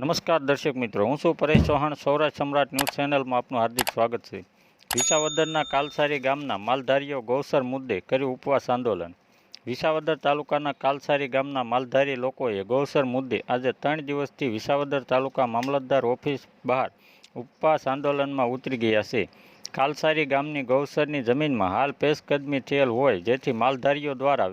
નમસ્કાર દર્શક મિત્રો, હું છું પરેશ ચૌહાણ. સૌરાષ્ટ્ર સમ્રાટ ન્યૂઝ ચેનલમાં આપનું હાર્દિક સ્વાગત છે. વિસાવદરના કાલસારી ગામના માલધારીઓ ગૌસર મુદ્દે કર્યું ઉપવાસ આંદોલન. વિસાવદર તાલુકાના કાલસારી ગામના માલધારી લોકોએ ગૌસર મુદ્દે આજે ત્રણ દિવસથી વિસાવદર તાલુકા મામલતદાર ઓફિસ બહાર ઉપવાસ આંદોલનમાં ઉતરી ગયા છે. કાલસારી ગામની ગૌસરની જમીનમાં હાલ પેશકદમી થયેલ હોય જેથી માલધારીઓ દ્વારા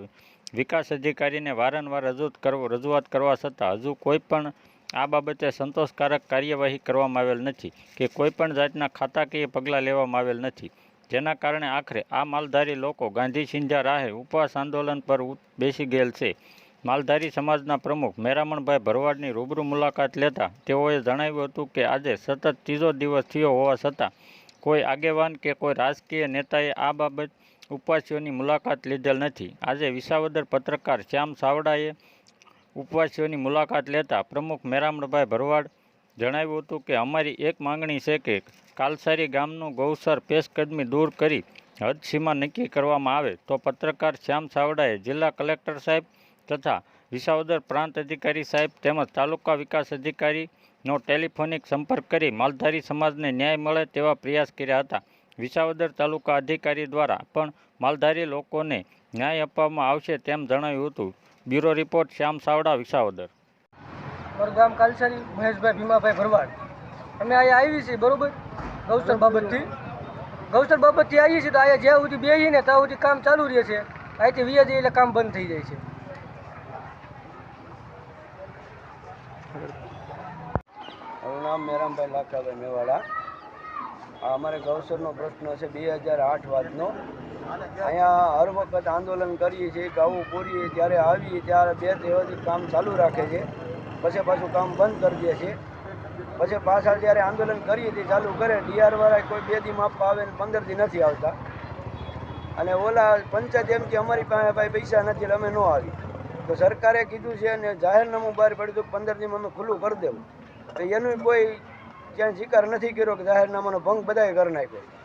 વિકાસ અધિકારીને વારંવાર રજૂઆત કરવો રજૂઆત કરવા છતાં હજુ કોઈ પણ આ બાબતે સંતોષકારક કાર્યવાહી કરવામાં આવેલ નથી કે કોઈપણ જાતના ખાતાકીય પગલાં લેવામાં આવેલ નથી. જેના કારણે આખરે આ માલધારી લોકો ગાંધી સિંધા રાહે ઉપવાસ આંદોલન પર બેસી ગયેલ છે. માલધારી સમાજના પ્રમુખ મેરામણભાઈ ભરવાડની રૂબરૂ મુલાકાત લેતા તેઓએ જણાવ્યું હતું કે આજે સતત ત્રીજો દિવસ થયો હોવા છતાં કોઈ આગેવાન કે કોઈ રાજકીય નેતાએ આ બાબત ઉપવાસીઓની મુલાકાત લીધેલ નથી. આજે વિસાવદર પત્રકાર શ્યામ સાવડાએ ઉપવાસીઓની મુલાકાત લેતા પ્રમુખ મેરામણભાઈ ભરવાડ જણાવ્યું હતું કે, અમારી એક માંગણી છે કે કાલસારી ગામનું ગૌસર પેશકદમી દૂર કરી હદસીમા નક્કી કરવામાં આવે. તો પત્રકાર શ્યામ સાવડાએ જિલ્લા કલેક્ટર સાહેબ તથા વિસાવદર પ્રાંત અધિકારી સાહેબ તેમજ તાલુકા વિકાસ અધિકારીનો ટેલિફોનિક સંપર્ક કરી માલધારી સમાજને ન્યાય મળે તેવા પ્રયાસ કર્યા હતા. વિસાવદર તાલુકા અધિકારી દ્વારા પણ માલધારી લોકોને ન્યાય આપવામાં આવશે તેમ જણાવ્યું હતું. Bureau report Shyam Savada Visavadar. મારું ગામ કાલસારી મહેશભાઈ ભીમાભાઈ ભરવાડ. અમે અહીંયા આવી છીએ બરોબર? ગૌસર બાબતથી. ગૌસર બાબતથી આવીએ છીએ તો અહીંયા જ્યાં સુધી બેસીએ ને ત્યાં સુધી કામ ચાલુ રહે છે અહીંથી વીએ જઈએ એટલે કામ બંધ થઈ જાય છે. મારું નામ મેરામભાઈ લાખાભાઈ મેવાડા. અમારે ગૌસરનો પ્રશ્ન છે બે હજાર આઠ વાતનો. અહીંયા હર વખત આંદોલન કરીએ છીએ, ગાવું પૂરીએ ત્યારે આવીએ ત્યારે બે દિવસથી કામ ચાલુ રાખે છે. પછી પાછું કામ બંધ કરી દે છે. પછી પાછા જ્યારે આંદોલન કરીએ તે ચાલુ કરે ડીઆરવાળા કોઈ બે દી માપવા આવે ને પંદર દી નથી આવતા. અને ઓલા પંચાયત એમ કે અમારી પાસે ભાઈ પૈસા નથી અમે ન આવી તો સરકારે કીધું છે અને જાહેરનામું બહાર પડ્યું તો પંદર દીમાં અમે ખુલ્લું કરી દેવું. તો એનું કોઈ ક્યાંય સ્વીકાર નથી કર્યો કે જાહેરનામાનો ભંગ બધાએ કરી નાખ્યો